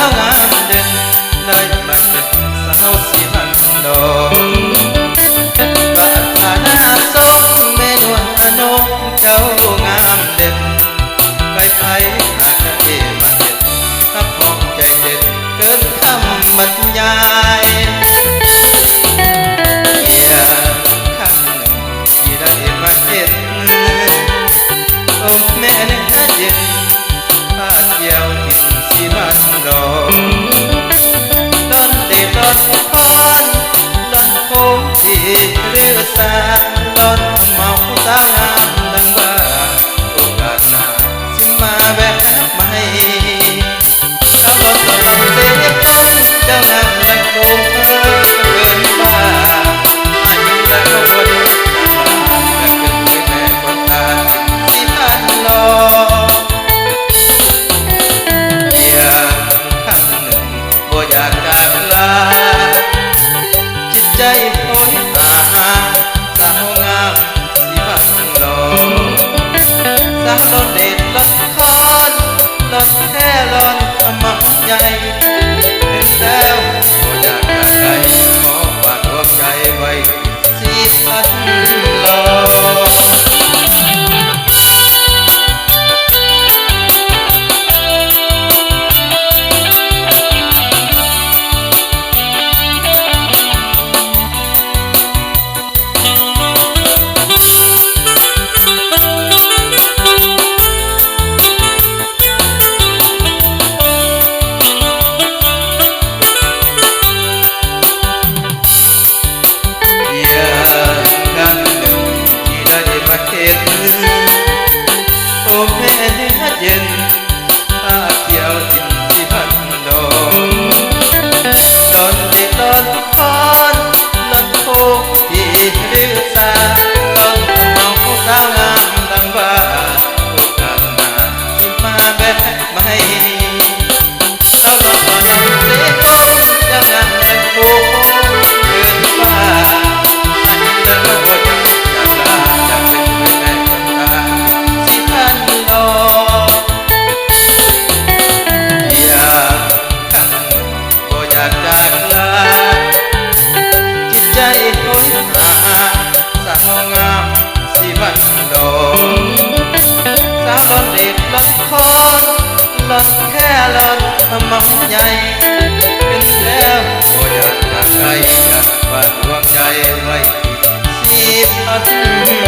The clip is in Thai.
าวงามเด่นได้มาเป็นสาวสีพันดอกบาทานาสองแม่นวลนกเจ้างามเด่นไปไปหาเจ้เอมาเด็นถ้าห้องใจเด็ดเกินคำบัรยา សា ลันลนเด็ดลนคอนลอนแท่ลอนขมังใหญ่เป็นแล้วก็อยากกันไกลขอฝากดวงใจไว้ที่พัน ลดแค่หลดมักใหญ่เป็นแล้วบ่อยากจากใครอยากฝากดวงใจไว้ที่พัด